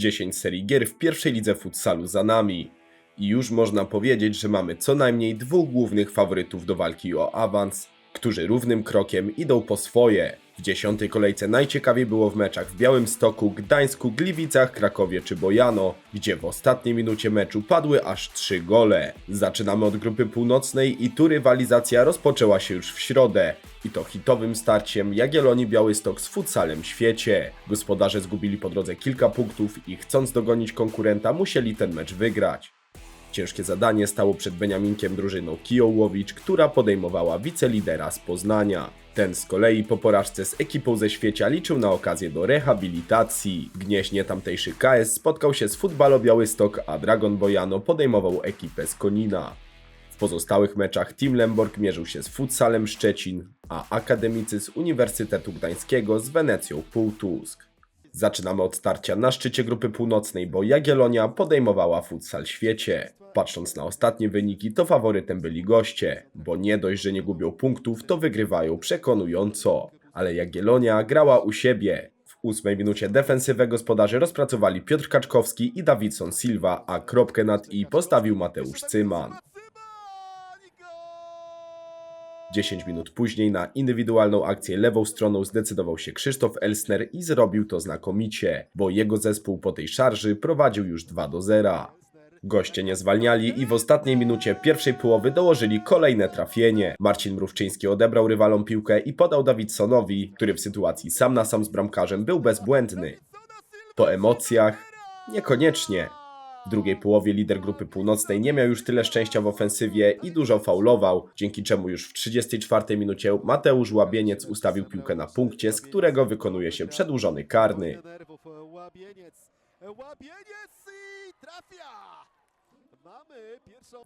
10 serii gier w pierwszej lidze futsalu za nami. I już można powiedzieć, że mamy co najmniej dwóch głównych faworytów do walki o awans, którzy równym krokiem idą po swoje. W dziesiątej kolejce najciekawiej było w meczach w Białymstoku, Gdańsku, Gliwicach, Krakowie czy Bojano, gdzie w ostatniej minucie meczu padły aż trzy gole. Zaczynamy od grupy północnej i tu rywalizacja rozpoczęła się już w środę. I to hitowym starciem Jagiellonii Białystok z futsalem świecie. Gospodarze zgubili po drodze kilka punktów i chcąc dogonić konkurenta musieli ten mecz wygrać. Ciężkie zadanie stało przed Beniaminkiem drużyną Kijołowicz, która podejmowała wicelidera z Poznania. Ten z kolei po porażce z ekipą ze Świecia liczył na okazję do rehabilitacji. Gnieźnie tamtejszy KS spotkał się z Futbalo Białystok, a Dragon Bojano podejmował ekipę z Konina. W pozostałych meczach Team Lemborg mierzył się z Futsalem Szczecin, a akademicy z Uniwersytetu Gdańskiego z Wenecją Półtusk. Zaczynamy od starcia na szczycie grupy północnej, bo Jagiellonia podejmowała futsal świecie. Patrząc na ostatnie wyniki, to faworytem byli goście, bo nie dość, że nie gubią punktów, to wygrywają przekonująco. Ale Jagiellonia grała u siebie. W ósmej minucie defensywę gospodarzy rozpracowali Piotr Kaczkowski i Davidson Silva, a kropkę nad i postawił Mateusz Cyman. 10 minut później na indywidualną akcję lewą stroną zdecydował się Krzysztof Elsner i zrobił to znakomicie, bo jego zespół po tej szarży prowadził już 2 do 0. Goście nie zwalniali i w ostatniej minucie pierwszej połowy dołożyli kolejne trafienie. Marcin Mrówczyński odebrał rywalom piłkę i podał Davidsonowi, który w sytuacji sam na sam z bramkarzem był bezbłędny. Po emocjach? Niekoniecznie. W drugiej połowie lider grupy północnej nie miał już tyle szczęścia w ofensywie i dużo faulował, dzięki czemu już w 34 minucie Mateusz Łabieniec ustawił piłkę na punkcie, z którego wykonuje się przedłużony karny.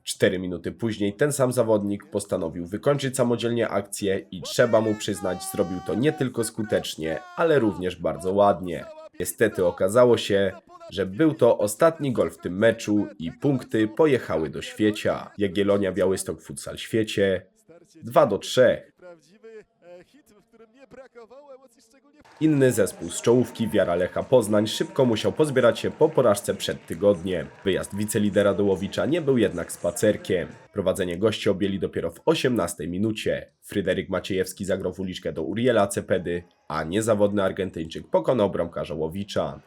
4 minuty później ten sam zawodnik postanowił wykończyć samodzielnie akcję i trzeba mu przyznać, zrobił to nie tylko skutecznie, ale również bardzo ładnie. Niestety okazało się, że był to ostatni gol w tym meczu i punkty pojechały do świecia. Jagiellonia Białystok Futsal Świecie starcie 2 do 3. prawdziwy e, Inny zespół z czołówki Wiara Lecha Poznań szybko musiał pozbierać się po porażce przed tygodniem. Wyjazd wicelidera Dołowicza nie był jednak spacerkiem. Prowadzenie gości objęli dopiero w 18 minucie. Fryderyk Maciejewski zagrał w uliczkę do Uriela Cepedy, a niezawodny Argentyńczyk pokonał bramkarza Łowicza.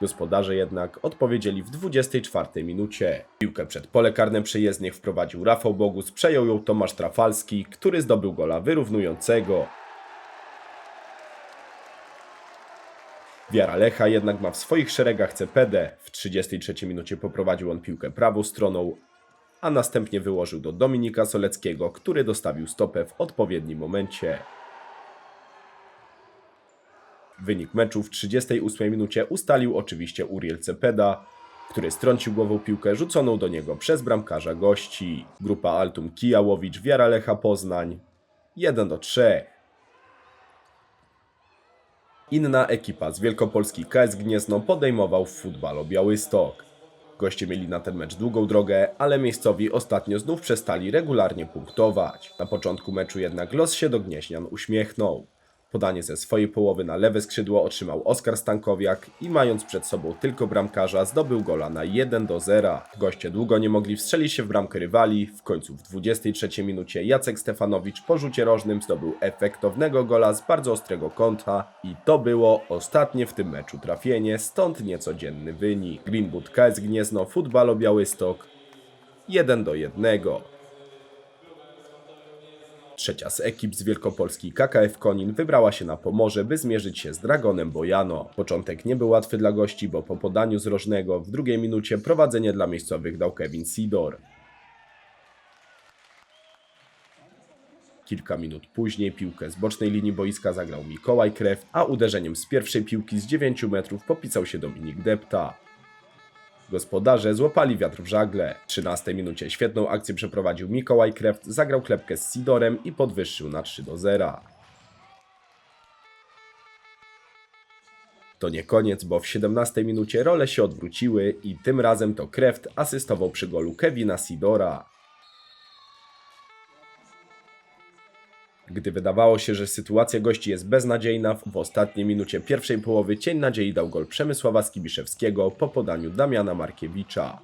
Gospodarze jednak odpowiedzieli w 24 minucie. Piłkę przed pole karne przejezdnych wprowadził Rafał Bogus, przejął ją Tomasz Trafalski, który zdobył gola wyrównującego. Wiara Lecha jednak ma w swoich szeregach CPD. W 33 minucie poprowadził on piłkę prawą stroną, a następnie wyłożył do Dominika Soleckiego, który dostawił stopę w odpowiednim momencie. Wynik meczu w 38 minucie ustalił oczywiście Uriel Cepeda, który strącił głową piłkę rzuconą do niego przez bramkarza gości. Grupa Altum Kijałowicz, Wiara Lecha Poznań 1 do 3. Inna ekipa z Wielkopolski KS Gniezno podejmował w futbalo Białystok. Goście mieli na ten mecz długą drogę, ale miejscowi ostatnio znów przestali regularnie punktować. Na początku meczu jednak los się do Gnieźnian uśmiechnął. Podanie ze swojej połowy na lewe skrzydło otrzymał Oskar Stankowiak i mając przed sobą tylko bramkarza zdobył gola na 1 do 0. Goście długo nie mogli wstrzelić się w bramkę rywali, w końcu w 23 minucie Jacek Stefanowicz po rzucie rożnym zdobył efektownego gola z bardzo ostrego kąta i to było ostatnie w tym meczu trafienie, stąd niecodzienny wynik. Greenwood KS Gniezno, Futbalo Białystok 1 do 1. Trzecia z ekip z Wielkopolski KKF Konin wybrała się na Pomorze, by zmierzyć się z Dragonem Bojano. Początek nie był łatwy dla gości, bo po podaniu z rożnego w drugiej minucie prowadzenie dla miejscowych dał Kevin Sidor. Kilka minut później piłkę z bocznej linii boiska zagrał Mikołaj Krew, a uderzeniem z pierwszej piłki z 9 metrów popisał się Dominik Depta. Gospodarze złapali wiatr w żagle. W 13 minucie świetną akcję przeprowadził Mikołaj Kreft, zagrał klepkę z Sidorem i podwyższył na 3 do 0. To nie koniec, bo w 17 minucie role się odwróciły i tym razem to Kreft asystował przy golu Kevina Sidora. Gdy wydawało się, że sytuacja gości jest beznadziejna, w ostatniej minucie pierwszej połowy cień nadziei dał gol Przemysława Skibiszewskiego po podaniu Damiana Markiewicza.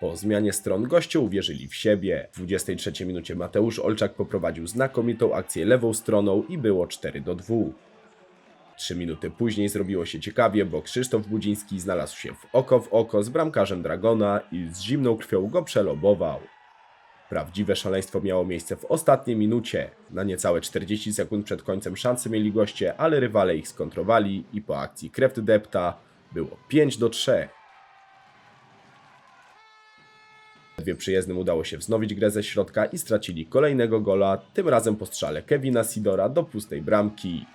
Po zmianie stron goście uwierzyli w siebie. W 23 minucie Mateusz Olczak poprowadził znakomitą akcję lewą stroną i było 4 do 2. Trzy minuty później zrobiło się ciekawie, bo Krzysztof Budziński znalazł się w oko w oko z bramkarzem Dragona i z zimną krwią go przelobował. Prawdziwe szaleństwo miało miejsce w ostatniej minucie. Na niecałe 40 sekund przed końcem szansy mieli goście, ale rywale ich skontrowali i po akcji krew depta było 5 do 3. Dwie przyjezdnym udało się wznowić grę ze środka i stracili kolejnego gola, tym razem po strzale Kevina Sidora do pustej bramki.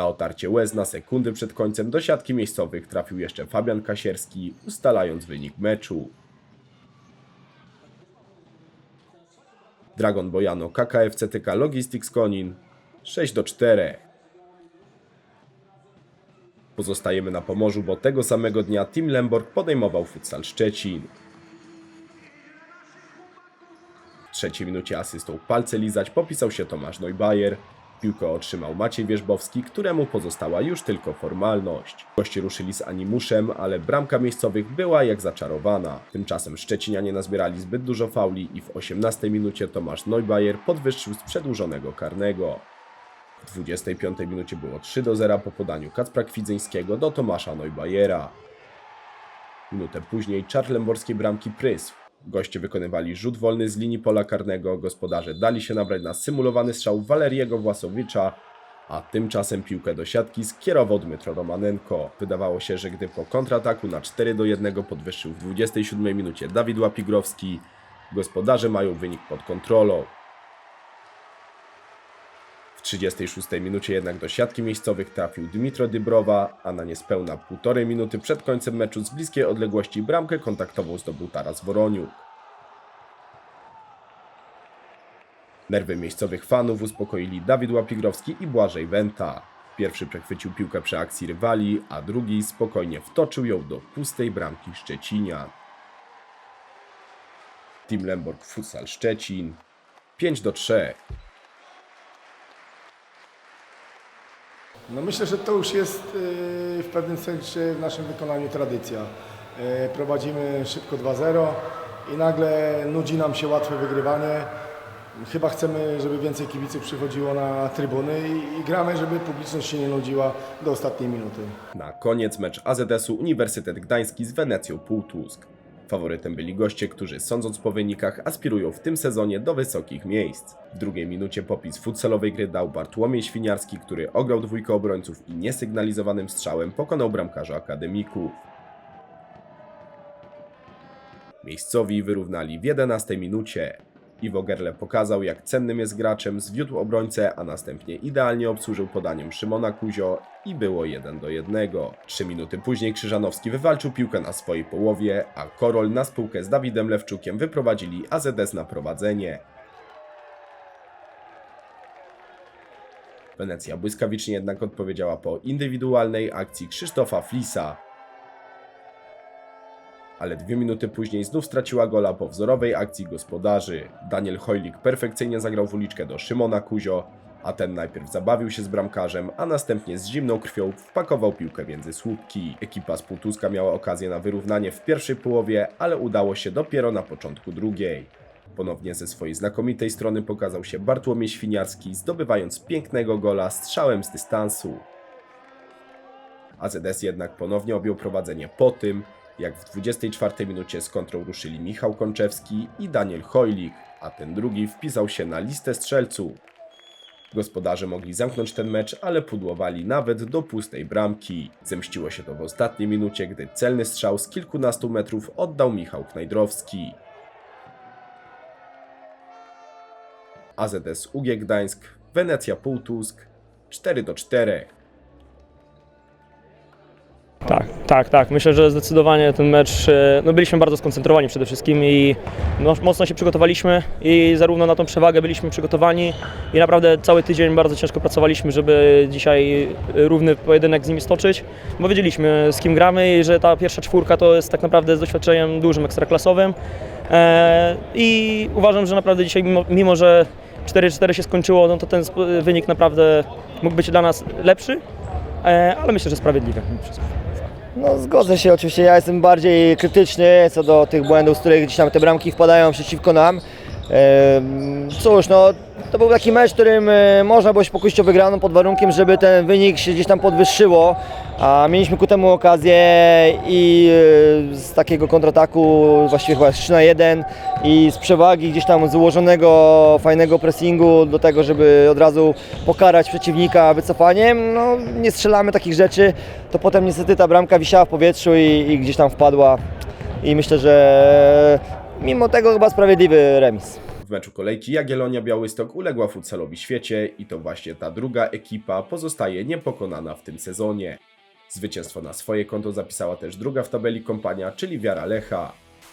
Na otarcie łez na sekundy przed końcem do siatki miejscowych trafił jeszcze Fabian Kasierski, ustalając wynik meczu. Dragon Bojano KKF CTK Logistics Konin 6 do 4. Pozostajemy na Pomorzu, bo tego samego dnia Team Lemborg podejmował futsal Szczecin. W trzeciej minucie asystą palce lizać popisał się Tomasz Neubayer. Piłkę otrzymał Maciej Wierzbowski, któremu pozostała już tylko formalność. Goście ruszyli z animuszem, ale bramka miejscowych była jak zaczarowana. Tymczasem Szczecinianie nazbierali zbyt dużo fauli i w 18 minucie Tomasz Neubayer podwyższył z przedłużonego karnego. W 25 minucie było 3 do 0 po podaniu Kacpra Kwidzyńskiego do Tomasza Neubayera. Minutę później czarlemborskiej bramki prysł. Goście wykonywali rzut wolny z linii pola karnego, gospodarze dali się nabrać na symulowany strzał Waleriego Własowicza, a tymczasem piłkę do siatki skierował Dmytro Romanenko. Wydawało się, że gdy po kontrataku na 4 do 1 podwyższył w 27 minucie Dawid Łapigrowski, gospodarze mają wynik pod kontrolą. W 36 minucie jednak do siatki miejscowych trafił Dmitro Dybrowa, a na niespełna półtorej minuty przed końcem meczu z bliskiej odległości bramkę kontaktową zdobył Taras Woroniuk. Nerwy miejscowych fanów uspokoili Dawid Łapigrowski i Błażej Wenta. Pierwszy przechwycił piłkę przy akcji rywali, a drugi spokojnie wtoczył ją do pustej bramki Szczecinian. Team Lemborg Futsal Szczecin 5 do 3. No myślę, że to już jest y, w pewnym sensie w naszym wykonaniu tradycja. Y, Prowadzimy szybko 2-0 i nagle nudzi nam się łatwe wygrywanie. Chyba chcemy, żeby więcej kibiców przychodziło na trybuny i, i gramy, żeby publiczność się nie nudziła do ostatniej minuty. Na koniec mecz AZS-u Uniwersytet Gdański z Wenecją Półtusk. Faworytem byli goście, którzy sądząc po wynikach aspirują w tym sezonie do wysokich miejsc. W drugiej minucie popis futsalowej gry dał Bartłomiej Świniarski, który ograł dwójkę obrońców i niesygnalizowanym strzałem pokonał bramkarza akademików. Miejscowi wyrównali w 11 minucie. Iwo Gerle pokazał, jak cennym jest graczem, zwiódł obrońcę, a następnie idealnie obsłużył podaniem Szymona Kuzio i było 1 do 1. Trzy minuty później Krzyżanowski wywalczył piłkę na swojej połowie, a Korol na spółkę z Dawidem Lewczukiem wyprowadzili AZS na prowadzenie. Wenecja błyskawicznie jednak odpowiedziała po indywidualnej akcji Krzysztofa Flisa, ale dwie minuty później znów straciła gola po wzorowej akcji gospodarzy. Daniel Hojlik perfekcyjnie zagrał w uliczkę do Szymona Kuzio, a ten najpierw zabawił się z bramkarzem, a następnie z zimną krwią wpakował piłkę między słupki. Ekipa z Półtuska miała okazję na wyrównanie w pierwszej połowie, ale udało się dopiero na początku drugiej. Ponownie ze swojej znakomitej strony pokazał się Bartłomiej Świniarski, zdobywając pięknego gola strzałem z dystansu. AZS jednak ponownie objął prowadzenie po tym, jak w 24 minucie z kontrą ruszyli Michał Konczewski i Daniel Hojlik, a ten drugi wpisał się na listę strzelców. Gospodarze mogli zamknąć ten mecz, ale pudłowali nawet do pustej bramki. Zemściło się to w ostatniej minucie, gdy celny strzał z kilkunastu metrów oddał Michał Knajdrowski. AZS UG Gdańsk, Wenecja Półtusk 4 do 4. Tak, Tak. Myślę, że zdecydowanie ten mecz, e, no byliśmy bardzo skoncentrowani przede wszystkim i no, mocno się przygotowaliśmy i zarówno na tą przewagę byliśmy przygotowani i naprawdę cały tydzień bardzo ciężko pracowaliśmy, żeby dzisiaj równy pojedynek z nimi stoczyć, bo wiedzieliśmy z kim gramy i że ta pierwsza czwórka to jest tak naprawdę z doświadczeniem dużym, ekstraklasowym e, i uważam, że naprawdę dzisiaj mimo, mimo że 4-4 się skończyło, no to ten wynik naprawdę mógł być dla nas lepszy, e, ale myślę, że sprawiedliwy. No zgodzę się, oczywiście ja jestem bardziej krytyczny co do tych błędów, z których gdzieś tam te bramki wpadają przeciwko nam. Cóż, no to był taki mecz, w którym e, można było się pokusić o wygraną pod warunkiem, żeby ten wynik się gdzieś tam podwyższyło, a mieliśmy ku temu okazję i e, z takiego kontrataku właściwie chyba 3 na 1 i z przewagi gdzieś tam z ułożonego fajnego pressingu do tego, żeby od razu pokarać przeciwnika wycofaniem, no nie strzelamy takich rzeczy, to potem niestety ta bramka wisiała w powietrzu i, i gdzieś tam wpadła. I myślę, że mimo tego chyba sprawiedliwy remis. W meczu kolejki Jagiellonia Białystok uległa futsalowi świecie i to właśnie ta druga ekipa pozostaje niepokonana w tym sezonie. Zwycięstwo na swoje konto zapisała też druga w tabeli kompania, czyli Wiara Lecha.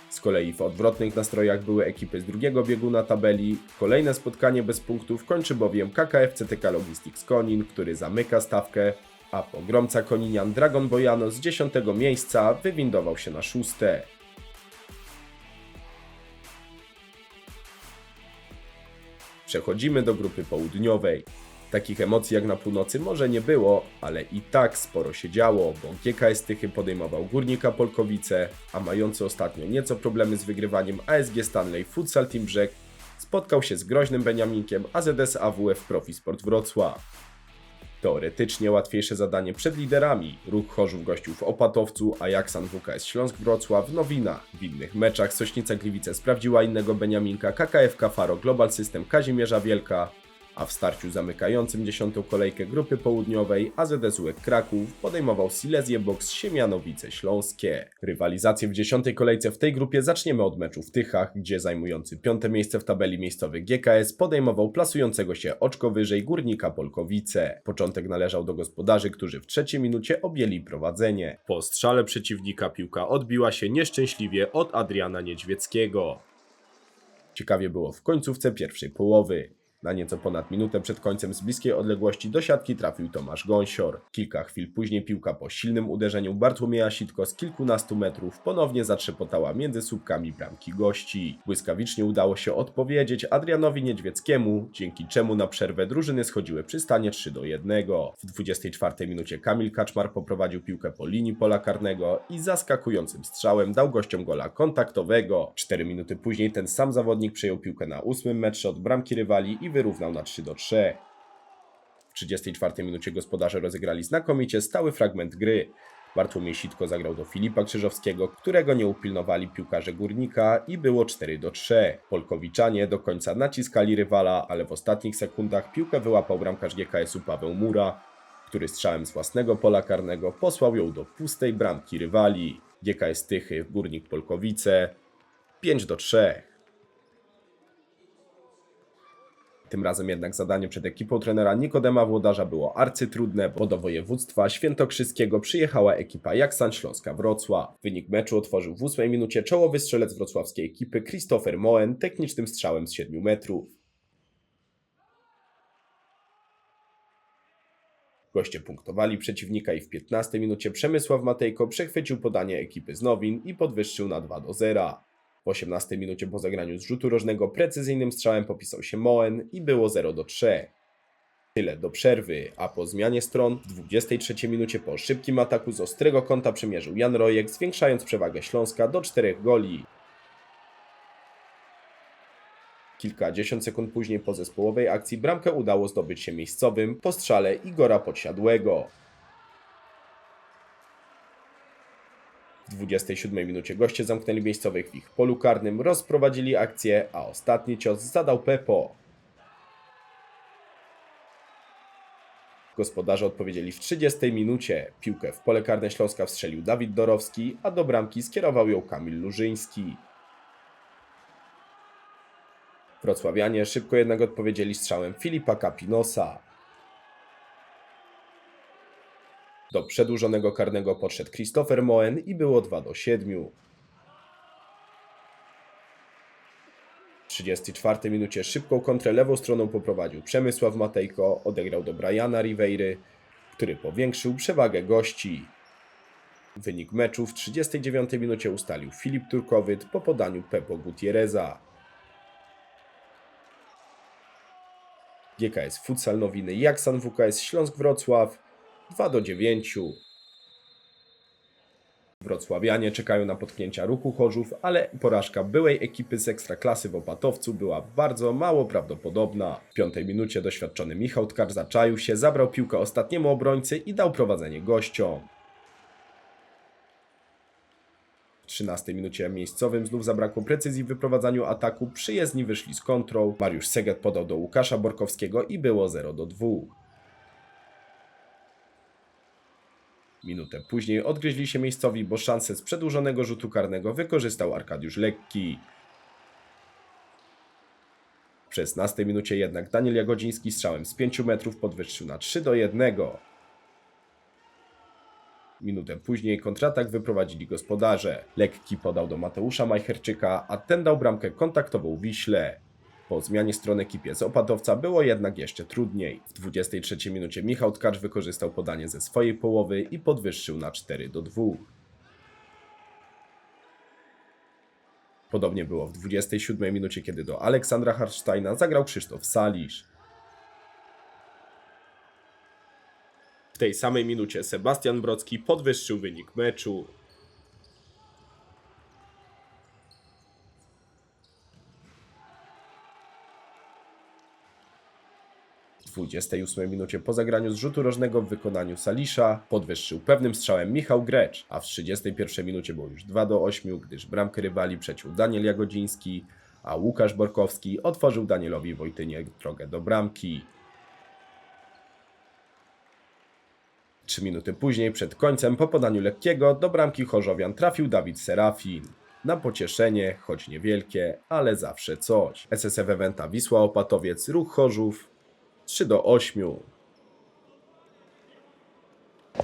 Z kolei w odwrotnych nastrojach były ekipy z drugiego biegu na tabeli. Kolejne spotkanie bez punktów kończy bowiem KKF CTK Logistics Konin, który zamyka stawkę, a pogromca Koninian Dragon Bojano z 10 miejsca wywindował się na szóste. Przechodzimy do grupy południowej. Takich emocji jak na północy może nie było, ale i tak sporo się działo, bo GKS Tychy podejmował Górnika Polkowice, a mający ostatnio nieco problemy z wygrywaniem ASG Stanley Futsal Team Brzeg spotkał się z groźnym Beniaminkiem AZS AWF Profisport Wrocław. Teoretycznie łatwiejsze zadanie przed liderami. Ruch Chorzów gościł w Opatowcu, a Jaksan WKS Śląsk Wrocław w Nowinach. W innych meczach Sośnica Gliwice sprawdziła innego Beniaminka KKF Faro Global System Kazimierza Wielka, a w starciu zamykającym dziesiątą kolejkę grupy południowej AZS UEK Kraków podejmował Silesię Box Siemianowice Śląskie. Rywalizację w dziesiątej kolejce w tej grupie zaczniemy od meczu w Tychach, gdzie zajmujący piąte miejsce w tabeli miejscowy GKS podejmował plasującego się oczko wyżej Górnika Polkowice. Początek należał do gospodarzy, którzy w trzeciej minucie objęli prowadzenie. Po strzale przeciwnika piłka odbiła się nieszczęśliwie od Adriana Niedźwieckiego. Ciekawie było w końcówce pierwszej połowy. Na nieco ponad minutę przed końcem z bliskiej odległości do siatki trafił Tomasz Gąsior. Kilka chwil później piłka po silnym uderzeniu Bartłomieja Sitko z kilkunastu metrów ponownie zatrzepotała między słupkami bramki gości. Błyskawicznie udało się odpowiedzieć Adrianowi Niedźwieckiemu, dzięki czemu na przerwę drużyny schodziły przy stanie 3 do 1. W 24 minucie Kamil Kaczmar poprowadził piłkę po linii pola karnego i zaskakującym strzałem dał gościom gola kontaktowego. 4 minuty później ten sam zawodnik przejął piłkę na ósmym metrze od bramki rywali i wyrównał na 3 do 3. W 34 minucie gospodarze rozegrali znakomicie stały fragment gry. Bartłomiej Sitko zagrał do Filipa Krzyżowskiego, którego nie upilnowali piłkarze Górnika i było 4 do 3. Polkowiczanie do końca naciskali rywala, ale w ostatnich sekundach piłkę wyłapał bramkarz GKS-u Paweł Mura, który strzałem z własnego pola karnego posłał ją do pustej bramki rywali. GKS Tychy, Górnik Polkowice 5 do 3. Tym razem jednak zadanie przed ekipą trenera Nikodema Włodarza było arcytrudne, bo do województwa świętokrzyskiego przyjechała ekipa Jaksan Śląska Wrocław. Wynik meczu otworzył w 8 minucie czołowy strzelec wrocławskiej ekipy Christopher Moen technicznym strzałem z 7 metrów. Goście punktowali przeciwnika i w 15 minucie Przemysław Matejko przechwycił podanie ekipy z Nowin i podwyższył na 2 do 0. W 18 minucie po zagraniu z rzutu rożnego precyzyjnym strzałem popisał się Moen i było 0 do 3. Tyle do przerwy, a po zmianie stron w 23 minucie po szybkim ataku z ostrego kąta przymierzył Jan Rojek, zwiększając przewagę Śląska do 4 goli. Kilkadziesiąt sekund później po zespołowej akcji bramkę udało zdobyć się miejscowym po strzale Igora Podsiadłego. 27 minucie goście zamknęli miejscowych w ich polu karnym, rozprowadzili akcję, a ostatni cios zadał Pepo. Gospodarze odpowiedzieli w 30 minucie. Piłkę w pole karne Śląska wstrzelił Dawid Dorowski, a do bramki skierował ją Kamil Lużyński. Wrocławianie szybko jednak odpowiedzieli strzałem Filipa Kapinosa. Do przedłużonego karnego podszedł Christopher Moen i było 2 do 7. W 34 minucie szybką kontrę lewą stroną poprowadził Przemysław Matejko, odegrał do Briana Riveiry, który powiększył przewagę gości. Wynik meczu w 39 minucie ustalił Filip Turkowyt po podaniu Pepo Gutierreza. GKS Futsal Nowiny Jaksan WKS Śląsk Wrocław 2 do 9. Wrocławianie czekają na potknięcia ruchu Chorzów, ale porażka byłej ekipy z Ekstraklasy w Opatowcu była bardzo mało prawdopodobna. W piątej minucie doświadczony Michał Tkacz zaczaił się, zabrał piłkę ostatniemu obrońcy i dał prowadzenie gościom. W 13 minucie miejscowym znów zabrakło precyzji w wyprowadzaniu ataku, przyjezdni wyszli z kontrą, Mariusz Seget podał do Łukasza Borkowskiego i było 0 do 2. Minutę później odgryźli się miejscowi, bo szansę z przedłużonego rzutu karnego wykorzystał Arkadiusz Lekki. W 16 minucie jednak Daniel Jagodziński strzałem z 5 metrów podwyższył na 3 do 1. Minutę później kontratak wyprowadzili gospodarze. Lekki podał do Mateusza Majcherczyka, a ten dał bramkę kontaktową Wiśle. Po zmianie strony ekipie z Opatowca było jednak jeszcze trudniej. W 23 minucie Michał Tkacz wykorzystał podanie ze swojej połowy i podwyższył na 4 do 2. Podobnie było w 27 minucie, kiedy do Aleksandra Harsteina zagrał Krzysztof Salisz. W tej samej minucie Sebastian Brocki podwyższył wynik meczu. 28 minucie po zagraniu z rzutu rożnego w wykonaniu Salisza podwyższył pewnym strzałem Michał Grecz, a w 31 minucie było już 2 do 8, gdyż bramkę rywali przeciął Daniel Jagodziński, a Łukasz Borkowski otworzył Danielowi Wojtynie drogę do bramki. Trzy minuty później, przed końcem, po podaniu lekkiego, do bramki Chorzowian trafił Dawid Serafin. Na pocieszenie, choć niewielkie, ale zawsze coś. SSF Eventa Wisła Opatowiec, Ruch Chorzów 3 do 8.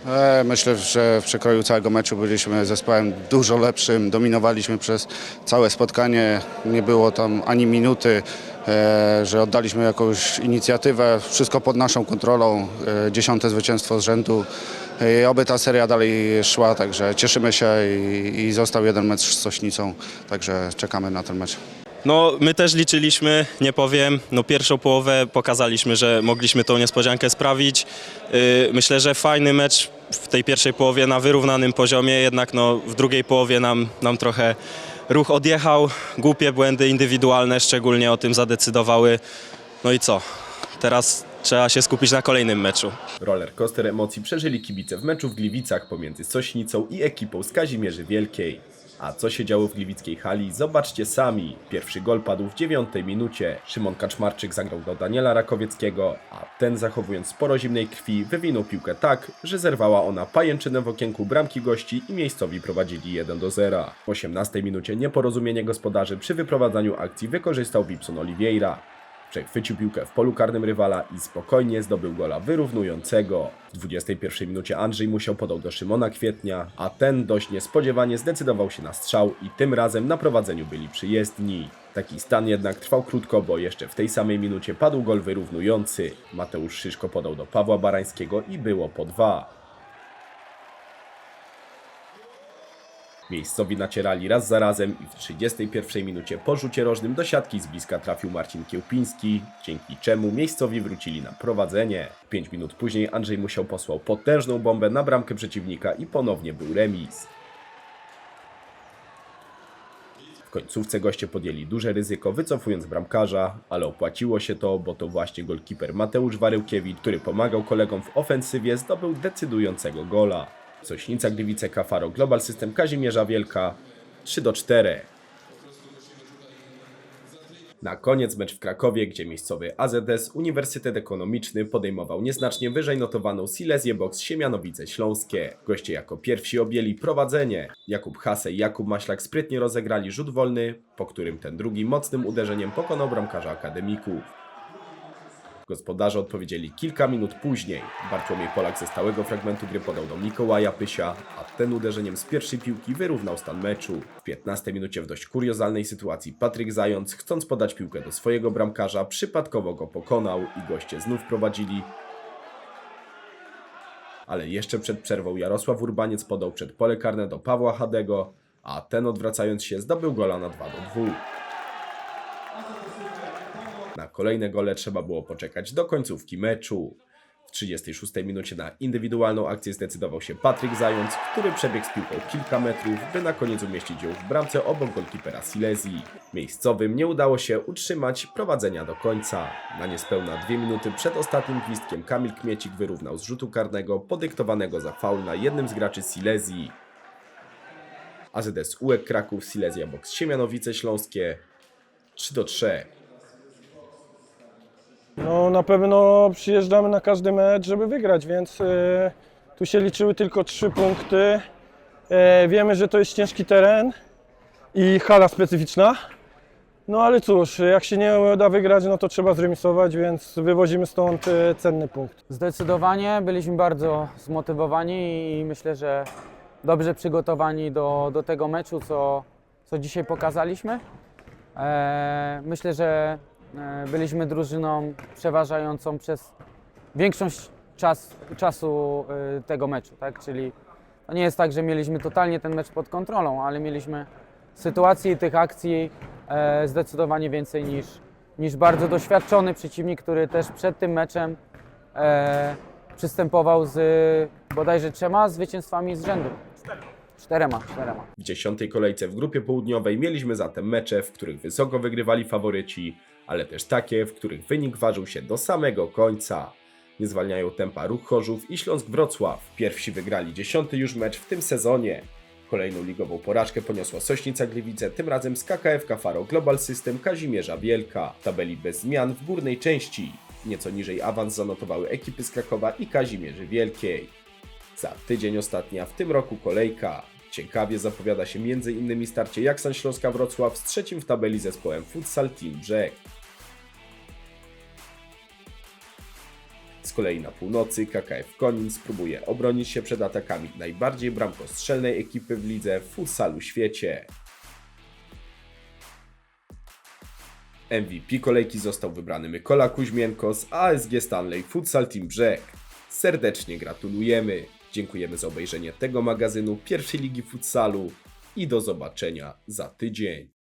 E, Myślę, że w przekroju całego meczu byliśmy zespołem dużo lepszym. Dominowaliśmy przez całe spotkanie. Nie było tam ani minuty, e, że oddaliśmy jakąś inicjatywę. Wszystko pod naszą kontrolą. E, Dziesiąte zwycięstwo z rzędu. I oby ta seria dalej szła, także cieszymy się i, i został jeden mecz z Sośnicą, także czekamy na ten mecz. No, my też liczyliśmy, nie powiem. No, pierwszą połowę pokazaliśmy, że mogliśmy tą niespodziankę sprawić. Yy, myślę, że fajny mecz w tej pierwszej połowie na wyrównanym poziomie, jednak no, w drugiej połowie nam, nam trochę ruch odjechał. Głupie błędy indywidualne szczególnie o tym zadecydowały. No i co? Teraz trzeba się skupić na kolejnym meczu. Roller coaster emocji przeżyli kibice w meczu w Gliwicach pomiędzy Sośnicą i ekipą z Kazimierzy Wielkiej. A co się działo w gliwickiej hali, zobaczcie sami. Pierwszy gol padł w dziewiątej minucie. Szymon Kaczmarczyk zagrał do Daniela Rakowieckiego, a ten zachowując sporo zimnej krwi, wywinął piłkę tak, że zerwała ona pajęczynę w okienku bramki gości i miejscowi prowadzili 1 do 0. W 18 minucie nieporozumienie gospodarzy przy wyprowadzaniu akcji wykorzystał Wipson Oliveira. Przechwycił piłkę w polu karnym rywala i spokojnie zdobył gola wyrównującego. W 21 minucie Andrzej musiał podał do Szymona Kwietnia, a ten dość niespodziewanie zdecydował się na strzał i tym razem na prowadzeniu byli przyjezdni. Taki stan jednak trwał krótko, bo jeszcze w tej samej minucie padł gol wyrównujący. Mateusz Szyszko podał do Pawła Barańskiego i było po dwa. Miejscowi nacierali raz za razem i w 31 minucie po rzucie rożnym do siatki z bliska trafił Marcin Kiełpiński, dzięki czemu miejscowi wrócili na prowadzenie. 5 minut później Andrzej Musiał posłał potężną bombę na bramkę przeciwnika i ponownie był remis. W końcówce goście podjęli duże ryzyko wycofując bramkarza, ale opłaciło się to, bo to właśnie golkiper Mateusz Waryłkiewicz, który pomagał kolegom w ofensywie, zdobył decydującego gola. Sośnica Gliwice Kafaro Global System Kazimierza Wielka 3 do 4. Na koniec mecz w Krakowie, gdzie miejscowy AZS Uniwersytet Ekonomiczny podejmował nieznacznie wyżej notowaną Silesię Box Siemianowice Śląskie. Goście jako pierwsi objęli prowadzenie. Jakub Hase i Jakub Maślak sprytnie rozegrali rzut wolny, po którym ten drugi mocnym uderzeniem pokonał bramkarza akademików. Gospodarze odpowiedzieli kilka minut później. Bartłomiej Polak ze stałego fragmentu gry podał do Mikołaja Pysia, a ten uderzeniem z pierwszej piłki wyrównał stan meczu. W 15 minucie w dość kuriozalnej sytuacji Patryk Zając, chcąc podać piłkę do swojego bramkarza, przypadkowo go pokonał i goście znów prowadzili ale jeszcze przed przerwą Jarosław Urbaniec podał przed pole karne do Pawła Hadego, a ten odwracając się zdobył gola na 2 do 2. Kolejne gole trzeba było poczekać do końcówki meczu. W 36 minucie na indywidualną akcję zdecydował się Patryk Zając, który przebiegł z piłką kilka metrów, by na koniec umieścić ją w bramce obok golkipera Silesii. Miejscowym nie udało się utrzymać prowadzenia do końca. Na niespełna dwie minuty przed ostatnim gwizdkiem Kamil Kmiecik wyrównał z rzutu karnego podyktowanego za faul na jednym z graczy Silesii. AZS UEK Kraków, Silesia Box Siemianowice Śląskie 3 do 3. No na pewno przyjeżdżamy na każdy mecz, żeby wygrać, więc e, tu się liczyły tylko trzy punkty. E, wiemy, że to jest ciężki teren i hala specyficzna. No ale cóż, jak się nie uda wygrać, no to trzeba zremisować, więc wywozimy stąd e, cenny punkt. Zdecydowanie byliśmy bardzo zmotywowani i myślę, że dobrze przygotowani do, do tego meczu, co, co dzisiaj pokazaliśmy. E, myślę, że byliśmy drużyną przeważającą przez większość czas, czasu e, tego meczu, tak? Czyli to nie jest tak, że mieliśmy totalnie ten mecz pod kontrolą, ale mieliśmy sytuacji i tych akcji e, zdecydowanie więcej niż, niż bardzo doświadczony przeciwnik, który też przed tym meczem e, przystępował z bodajże trzema zwycięstwami z rzędu. Czterema, czterema. W dziesiątej kolejce w grupie południowej mieliśmy zatem mecze, w których wysoko wygrywali faworyci, ale też takie, w których wynik ważył się do samego końca. Nie zwalniają tempa Ruch Chorzów i Śląsk Wrocław. Pierwsi wygrali dziesiąty już mecz w tym sezonie. Kolejną ligową porażkę poniosła Sośnica Gliwice, tym razem z KKF Faro Global System Kazimierza Wielka. Tabeli bez zmian w górnej części. Nieco niżej awans zanotowały ekipy z Krakowa i Kazimierzy Wielkiej. Za tydzień ostatnia w tym roku kolejka. Ciekawie zapowiada się m.in. starcie Jaksan Śląska Wrocław z trzecim w tabeli zespołem Futsal Team Brzeg. Z kolei na północy KKF Konin spróbuje obronić się przed atakami najbardziej bramkostrzelnej ekipy w lidze w futsalu świecie. MVP kolejki został wybrany Mykola Kuźmienko z ASG Stanley Futsal Team Brzeg. Serdecznie gratulujemy. Dziękujemy za obejrzenie tego magazynu pierwszej ligi futsalu i do zobaczenia za tydzień.